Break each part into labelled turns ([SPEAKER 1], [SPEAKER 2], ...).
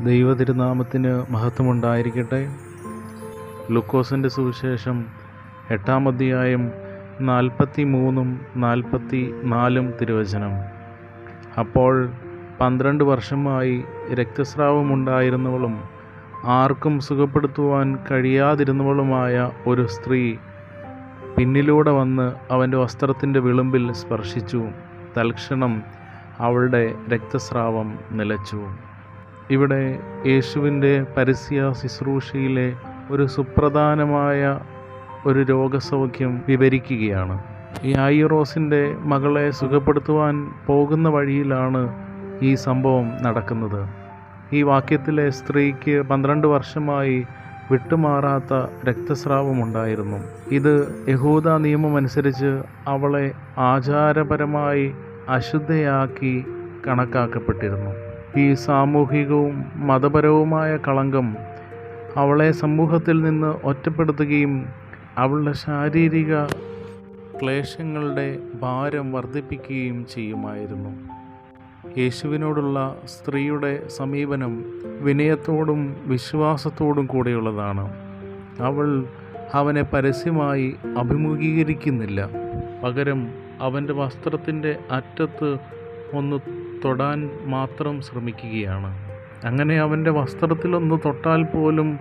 [SPEAKER 1] ദൈവതിരുനാമത്തിന് മഹത്വമുണ്ടായിരിക്കട്ടെ. ലുക്കോസിന്റെ സുവിശേഷം എട്ടാം അധ്യായം നാൽപ്പത്തി മൂന്നും നാൽപ്പത്തി നാലും തിരുവചനം. അപ്പോൾ പന്ത്രണ്ട് വർഷമായി രക്തസ്രാവമുണ്ടായിരുന്നവളും ആർക്കും സുഖപ്പെടുത്തുവാൻ കഴിയാതിരുന്നവളുമായ ഒരു സ്ത്രീ പിന്നിലൂടെ വന്ന് അവന്റെ വസ്ത്രത്തിന്റെ വിളുമ്പിൽ സ്പർശിച്ചു. തൽക്ഷണം അവളുടെ രക്തസ്രാവം നിലച്ചു. ഇവിടെ യേശുവിന്റെ പരസ്യ ശുശ്രൂഷയിലെ ഒരു സുപ്രധാനമായ ഒരു രോഗസൗഖ്യം വിവരിക്കുകയാണ്. ഈ ആയിറോസിന്റെ മകളെ സുഖപ്പെടുത്തുവാൻ പോകുന്ന വഴിയിലാണ് ഈ സംഭവം നടക്കുന്നത്. ഈ വാക്യത്തിലെ സ്ത്രീക്ക് പന്ത്രണ്ട് വർഷമായി വിട്ടുമാറാത്ത രക്തസ്രാവമുണ്ടായിരുന്നു. ഇത് യഹൂദ നിയമമനുസരിച്ച് അവളെ ആചാരപരമായി അശുദ്ധയാക്കി കണക്കാക്കപ്പെട്ടിരുന്നു. ഈ സാമൂഹികവും മതപരവുമായ കളങ്കം അവളെ സമൂഹത്തിൽ നിന്ന് ഒറ്റപ്പെടുത്തുകയും അവളുടെ ശാരീരിക ക്ലേശങ്ങളുടെ ഭാരം വർദ്ധിപ്പിക്കുകയും ചെയ്യുമായിരുന്നു. യേശുവിനോടുള്ള സ്ത്രീയുടെ സമീപനം വിനയത്തോടും വിശ്വാസത്തോടും കൂടെയുള്ളതാണ്. അവൾ അവനെ പരസ്യമായി അഭിമുഖീകരിക്കുന്നില്ല. പകരം അവന്റെ വസ്ത്രത്തിന്റെ അറ്റത്ത് ഒന്ന് തൊടാൻ മാത്രം ശ്രമിക്കുകയാണ്. അങ്ങനെ അവന്റെ വസ്ത്രത്തിലൊന്ന് തൊട്ടാൽ പോലും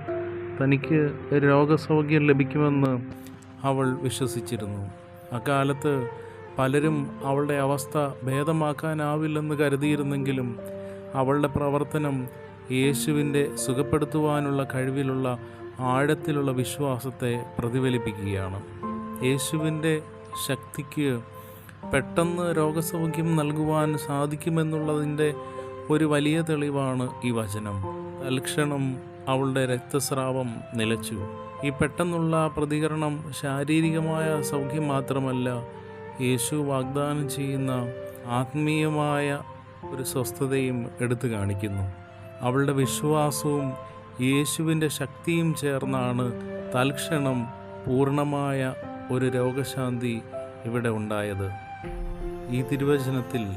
[SPEAKER 1] തനിക്ക് രോഗസൗഖ്യം ലഭിക്കുമെന്ന് അവൾ വിശ്വസിച്ചിരുന്നു. അക്കാലത്ത് പലരും അവളുടെ അവസ്ഥ ഭേദമാക്കാനാവില്ലെന്ന് കരുതിയിരുന്നെങ്കിലും അവളുടെ പ്രവർത്തനം യേശുവിന്റെ സുഖപ്പെടുത്തുവാനുള്ള കഴിവിലുള്ള ആഴത്തിലുള്ള വിശ്വാസത്തെ പ്രതിഫലിപ്പിക്കുകയാണ്. യേശുവിന്റെ ശക്തിക്ക് പെട്ടെന്ന് രോഗസൗഖ്യം നൽകുവാൻ സാധിക്കുമെന്നുള്ളതിന്റെ ഒരു വലിയ തെളിവാണ് ഈ വചനം. തൽക്ഷണം അവളുടെ രക്തസ്രാവം നിലച്ചു. ഈ പെട്ടെന്നുള്ള പ്രതികരണം ശാരീരികമായ സൗഖ്യം മാത്രമല്ല യേശു വാഗ്ദാനം ചെയ്യുന്ന ആത്മീയമായ ഒരു സ്വസ്ഥതയും എടുത്തു കാണിക്കുന്നു. അവളുടെ വിശ്വാസവും യേശുവിന്റെ ശക്തിയും ചേർന്നാണ് തൽക്ഷണം പൂർണമായ ഒരു രോഗശാന്തി ഇവിടെ ഉണ്ടായത്. ഈ തിരുവചനത്തിൽ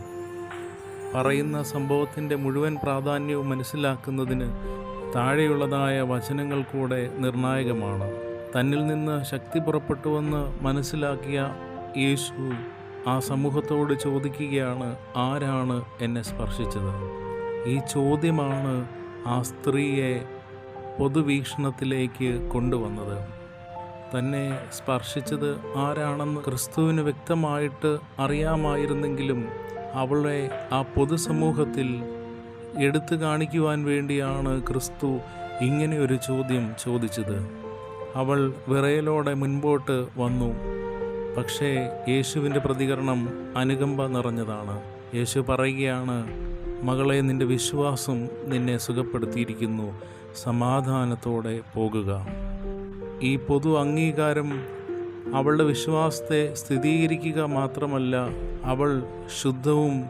[SPEAKER 1] പറയുന്ന സംഭവത്തിന്റെ മുഴുവൻ പ്രാധാന്യവും മനസ്സിലാക്കുന്നതിന് താഴെയുള്ളതായ വചനങ്ങൾ കൂടെ നിർണായകമാണ്. തന്നിൽ നിന്ന് ശക്തി പുറപ്പെട്ടുവെന്ന് മനസ്സിലാക്കിയ യേശു ആ സമൂഹത്തോട് ചോദിക്കുകയാണ് ആരാണ് എന്നെ സ്പർശിച്ചത്? ഈ ചോദ്യമാണ് ആ സ്ത്രീയെ പൊതുവീക്ഷണത്തിലേക്ക് കൊണ്ടുവന്നത്. തന്നെ സ്പർശിച്ചത് ആരാണെന്ന് ക്രിസ്തുവിന് വ്യക്തമായിട്ട് അറിയാമായിരുന്നെങ്കിലും അവളെ ആ പൊതുസമൂഹത്തിൽ എടുത്തു കാണിക്കുവാൻ വേണ്ടിയാണ് ക്രിസ്തു ഇങ്ങനെ ഒരു ചോദ്യം ചോദിച്ചത്. അവൾ വിറയലോടെ മുൻപോട്ട് വന്നു. പക്ഷേ യേശുവിന്റെ പ്രതികരണം അനുകമ്പ നിറഞ്ഞതാണ്. യേശു പറയുകയാണ് മകളെ നിന്റെ വിശ്വാസം നിന്നെ സുഖപ്പെടുത്തിയിരിക്കുന്നു. സമാധാനത്തോടെ പോകുക. ഈ പൊതു അംഗീകാരം അവളുടെ വിശ്വാസത്തെ സ്ഥിരീകരിക്കുക മാത്രമല്ല അവൾ ശുദ്ധവും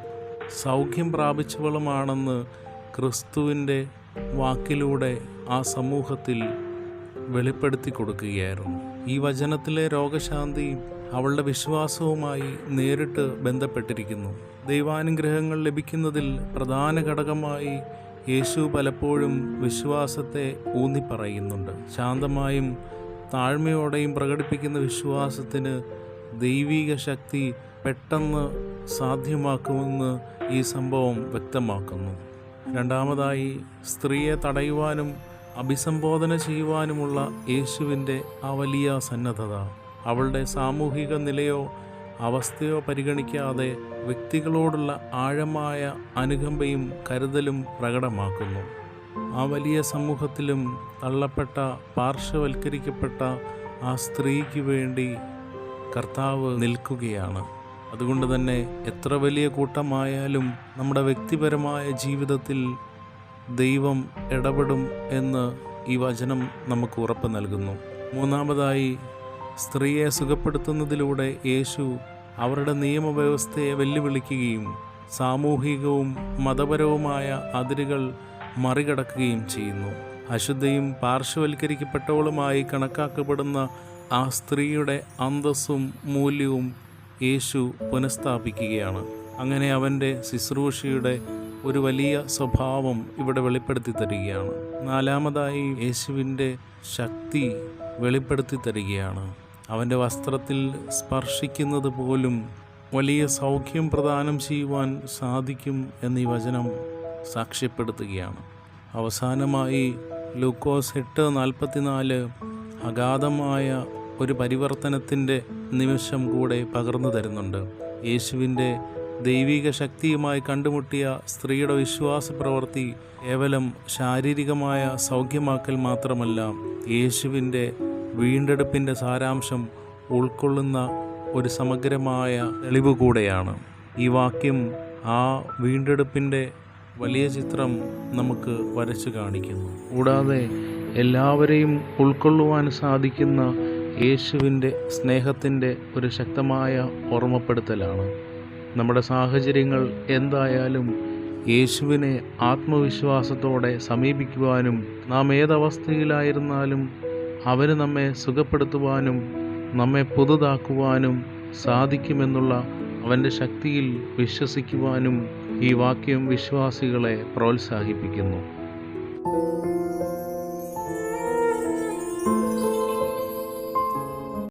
[SPEAKER 1] സൗഖ്യം പ്രാപിച്ചവളുമാണെന്ന് ക്രിസ്തുവിന്റെ വാക്കിലൂടെ ആ സമൂഹത്തിൽ വെളിപ്പെടുത്തി കൊടുക്കുകയായിരുന്നു. ഈ വചനത്തിലെ രോഗശാന്തി അവളുടെ വിശ്വാസവുമായി നേരിട്ട് ബന്ധപ്പെട്ടിരിക്കുന്നു. ദൈവാനുഗ്രഹങ്ങൾ ലഭിക്കുന്നതിൽ പ്രധാന ഘടകമായി യേശു പലപ്പോഴും വിശ്വാസത്തെ ഊന്നിപ്പറയുന്നുണ്ട്. ശാന്തമായും താഴ്മയോടെയും പ്രകടിപ്പിക്കുന്ന വിശ്വാസത്തിന് ദൈവിക ശക്തി പെട്ടെന്ന് സാധ്യമാക്കുമെന്ന് ഈ സംഭവം വ്യക്തമാക്കുന്നു. രണ്ടാമതായി സ്ത്രീയെ തടയുവാനും അഭിസംബോധന ചെയ്യുവാനുമുള്ള യേശുവിന്റെ ആ വലിയ സന്നദ്ധത അവളുടെ സാമൂഹിക നിലയോ അവസ്ഥയോ പരിഗണിക്കാതെ വ്യക്തികളോടുള്ള ആഴമായ അനുകമ്പയും കരുതലും പ്രകടമാക്കുന്നു. ആ വലിയ സമൂഹത്തിലും തള്ളപ്പെട്ട പാർശ്വവൽക്കരിക്കപ്പെട്ട ആ സ്ത്രീക്ക് വേണ്ടി കർത്താവ് നിൽക്കുകയാണ്. അതുകൊണ്ട് തന്നെ എത്ര വലിയ കൂട്ടമായാലും നമ്മുടെ വ്യക്തിപരമായ ജീവിതത്തിൽ ദൈവം ഇടപെടും എന്ന് ഈ വചനം നമുക്ക് ഉറപ്പ് നൽകുന്നു. മൂന്നാമതായി സ്ത്രീയെ സുഖപ്പെടുത്തുന്നതിലൂടെ യേശു അവരുടെ നിയമവ്യവസ്ഥയെ വെല്ലുവിളിക്കുകയും സാമൂഹികവും മതപരവുമായ അതിരുകൾ മറികടക്കുകയും ചെയ്യുന്നു. അശുദ്ധയും പാർശ്വവൽക്കരിക്കപ്പെട്ടവളുമായി കണക്കാക്കപ്പെടുന്ന ആ സ്ത്രീയുടെ അന്തസ്സും മൂല്യവും യേശു പുനഃസ്ഥാപിക്കുകയാണ്. അങ്ങനെ അവന്റെ ശുശ്രൂഷയുടെ ഒരു വലിയ സ്വഭാവം ഇവിടെ വെളിപ്പെടുത്തി തരികയാണ്. നാലാമതായി യേശുവിന്റെ ശക്തി വെളിപ്പെടുത്തി തരികയാണ്. അവന്റെ വസ്ത്രത്തിൽ സ്പർശിക്കുന്നത് പോലും വലിയ സൗഖ്യം പ്രദാനം ചെയ്യുവാൻ സാധിക്കും എന്നീ വചനം സാക്ഷ്യപ്പെടുത്തുകയാണ്. അവസാനമായി ലൂക്കോസ് എട്ട് നാൽപ്പത്തിനാല് അഗാധമായ ഒരു പരിവർത്തനത്തിന്റെ നിമിഷം കൂടെ പകർന്നു തരുന്നുണ്ട്. യേശുവിന്റെ ദൈവിക ശക്തിയുമായി കണ്ടുമുട്ടിയ സ്ത്രീയുടെ വിശ്വാസ പ്രവൃത്തി കേവലം ശാരീരികമായ സൗഖ്യമാക്കൽ മാത്രമല്ല യേശുവിന്റെ വീണ്ടെടുപ്പിന്റെ സാരാംശം ഉൾക്കൊള്ളുന്ന ഒരു സമഗ്രമായ തെളിവ് കൂടെയാണ്. ഈ വാക്യം ആ വീണ്ടെടുപ്പിന്റെ വലിയ ചിത്രം നമുക്ക് വരച്ചു കാണിക്കുന്നു. കൂടാതെ എല്ലാവരെയും ഉൾക്കൊള്ളുവാൻ സാധിക്കുന്ന യേശുവിന്റെ സ്നേഹത്തിന്റെ ഒരു ശക്തമായ ഓർമ്മപ്പെടുത്തലാണ്. നമ്മുടെ സാഹചര്യങ്ങൾ എന്തായാലും യേശുവിനെ ആത്മവിശ്വാസത്തോടെ സമീപിക്കുവാനും നാം ഏതവസ്ഥയിലായിരുന്നാലും അവന് നമ്മെ സുഖപ്പെടുത്തുവാനും നമ്മെ പുതുതാക്കുവാനും സാധിക്കുമെന്നുള്ള അവന്റെ ശക്തിയിൽ വിശ്വസിക്കുവാനും ഈ വാക്യം വിശ്വാസികളെ പ്രോത്സാഹിപ്പിക്കുന്നു.